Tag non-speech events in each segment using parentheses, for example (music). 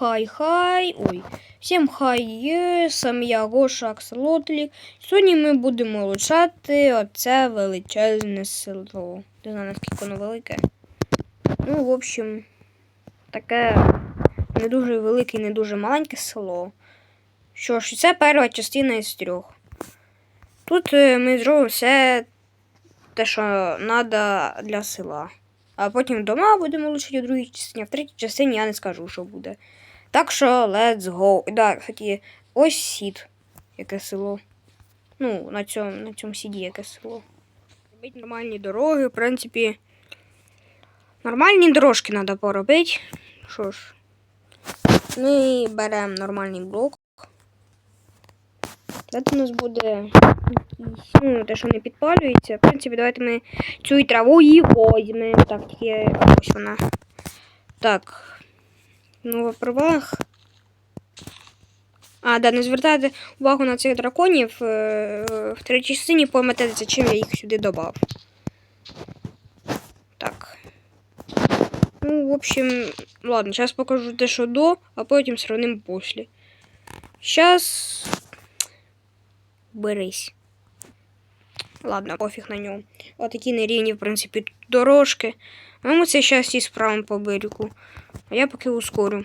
хай-хай. Ой. Всім хай, сам я Гоша Акселотлі. Сьогодні ми будемо улучшати оце величезне село. Не знаю, наскільки воно велике. Ну, в общем, таке не дуже велике і не дуже маленьке село. Що ж, це перша частина із трьох. Тут е, ми зробимо все те, що треба для села. А потім дома будемо улучшити у другій частині, а в третій частині я не скажу, що буде. Так що let's go. Да, кстати, ось сід. Яке село. Ну, на цьому, на цьому сіді яке село. Робити нормальні дороги, в принципі. Нормальні дорожки треба поробити. Що ж. Ми беремо нормальний блок. Це у нас буде ну, те, що не підпалюється. В принципі, давайте ми цю і траву і возьмемо. Так, тільки ось вона. Так. Ну, в правах. А, да, не звертайте увагу на цих драконів. Е, В третій частині пам'ятаєте, зачем я їх сюди додав. Так. Ну, в общем, ладно, зараз покажу те, що до, а потім сравним після. Зараз. Берись. Ладно, пофіг на нього. Отакі нерівні, в принципі, дорожки. Ну, ми це зараз і справимо по берегу. А я поки ускорю.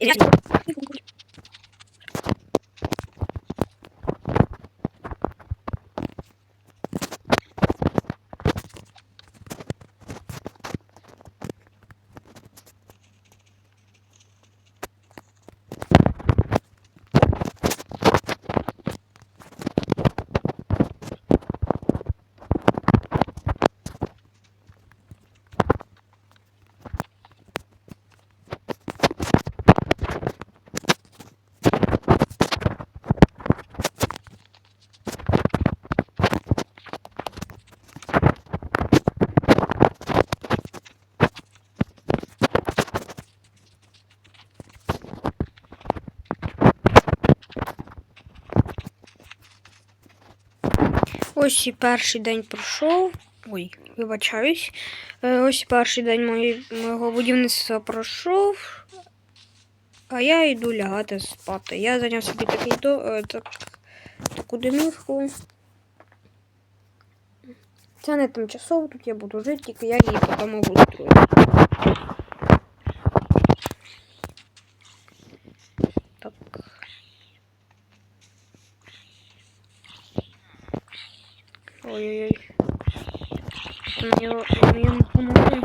It is the. Ось і перший день пройшов. Ой, вибачаюсь. Е, Ось і перший день мої- моєго будівництва пройшов. А я йду лягати спати. Я зайняв собі такий до, е, так, таку домівку. Це не тимчасово, тут я буду жити, тільки я її потім обустрою. Ой-ой-ой. Я, я не помогу.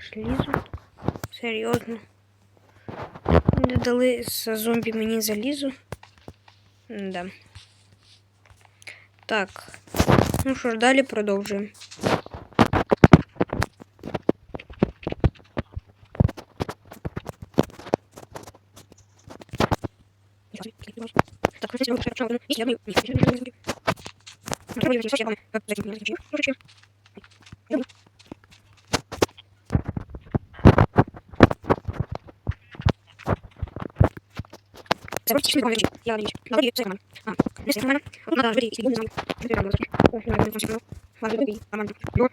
Желізо. Серйозно. Не дали за зомбі мені залізу. Да. Так. Ну що ж, далі продовжуємо. Şimdi konuşuyor. Yani ne diye söylemem. Ha. Neyse hemen. Bunlar da böyle işte bunu zaman. Bir de ben de. Başka bir şey yok. Var bir de bir. Aman. Yok.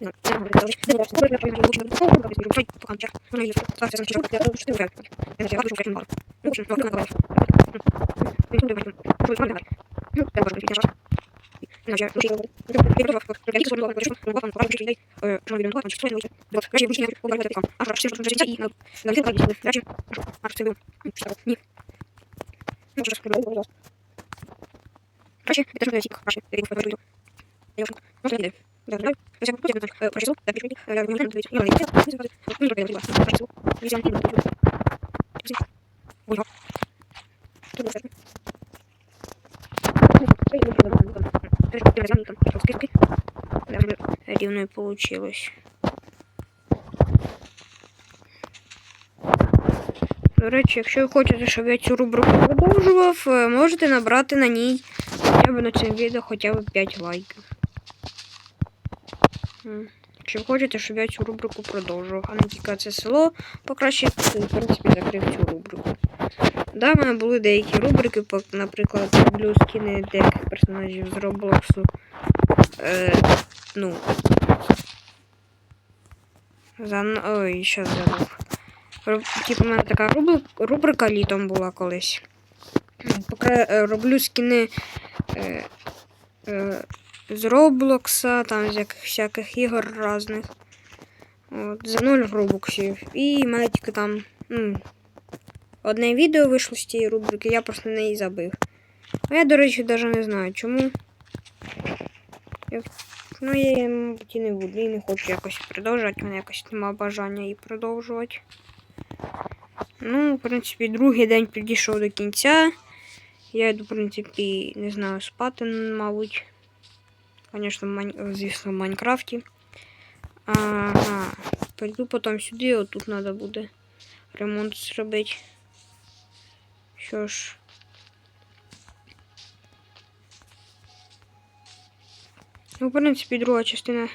я не знаю, я не знаю, я не знаю, я не знаю, ну, в общем, вот, давай. Ну, давай, ну, давай, давай. Ну, я боже, я сейчас. Иначе, ну, я говорю, я готова, вот, я вижу, что я ну, вот он, пора людей, э, что видно, там, что я вот, короче, я не говорю, это там, а, что, что, что, и, на, на, на, на, дальше, а, что, что, не, ну, сейчас, я говорю, Короче, это же сик, короче, я говорю, я говорю, я говорю, ну, я да, да. Я сейчас буду говорить, э, прочесал, да, пишите, э, я не знаю, я не знаю, я не знаю, ну, не знаю, прочесал, везде, не знаю, Ой, вот. Тут вот это. Рівно получилось. До речі, якщо ви хочете, щоб я цю рубрику продовжував, е, можете набрати на ній хоча б на цьому відео хоча б 5 лайків. Ви хочете, щоб я цю рубрику продовжував, а не тільки це село покращити, то, в принципі, закрив цю рубрику. Да, в мене були деякі рубрики, наприклад, люблю скини деяких персонажів з Роблоксу. Е, ну. За... Ой, щас забув. Роб... Типу, у мене така рубрика, рубрика літом була колись. Поки е, роблю скини е, е, з Роблокса, там з яких, всяких ігор різних. От, за 0 робоксів. І мене тільки там. Ну, одне відео вийшло з цієї рубрики, я просто на неї забив. А я, до речі, навіть не знаю чому. Я... Ну, я, мабуть, і не буду, і не хочу якось продовжувати. Мене якось немає бажання її продовжувати. Ну, в принципі, другий день підійшов до кінця. Я йду, в принципі, не знаю, спати, мабуть. В Майн- звісно, в Майнкрафті. Ага. Пойду потім сюди, отут треба буде ремонт зробити. Що ж. Ну, в принципі, друга частина.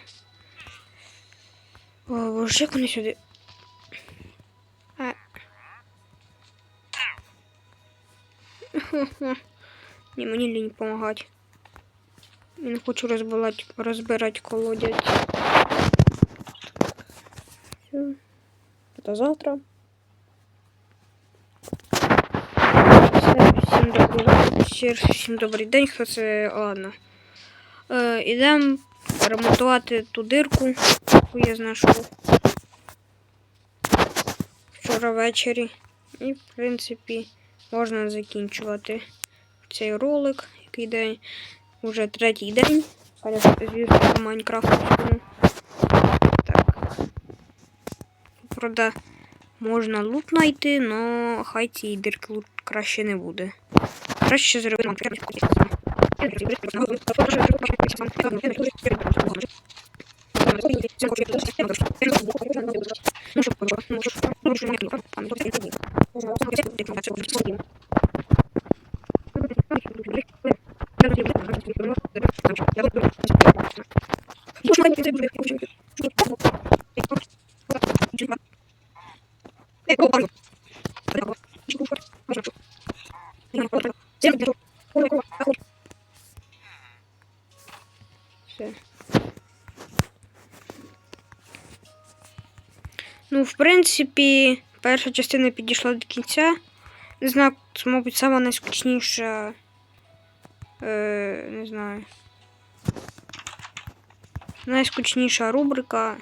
О, як вони сюди. А. (laughs) Ні, мені лінь допомагати. Я не хочу розбирати, розбирати колодязь. До завтра. Всім добрий всім добрий день, хто це. Ладно. Е, ідемо ремонтувати ту дирку, яку я знайшов вчора ввечері. І, в принципі, можна закінчувати цей ролик, який день. Уже третій день. Звісно, в Майнкрафтовському. Так. Правда, можна лут знайти, но хай цієї дирки лут краще не буде. Краще зробити. Все. Ну, в принципі, перша частина підійшла до кінця. Не знаю, мабуть, сама найскучніша. Е, не знаю. Найскучніша рубрика.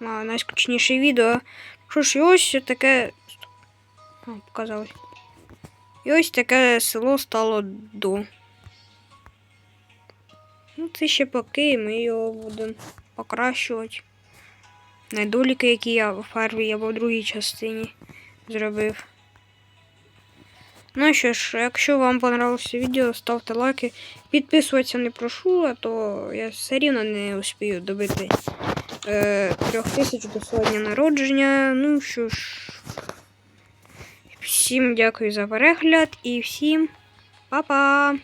Найскучніше відео. Що ж, і ось таке. О, показалось. І ось таке село стало до. Ну, це ще поки ми його будемо покращувати. Недоліки, які я в першій або в другій частині зробив. Ну що ж, якщо вам понравилося відео, ставте лайки. Підписуватися не прошу, а то я все рівно не успію добити е, трьох тисяч до свого народження. Ну що ж, всім дякую за перегляд і всім па-па!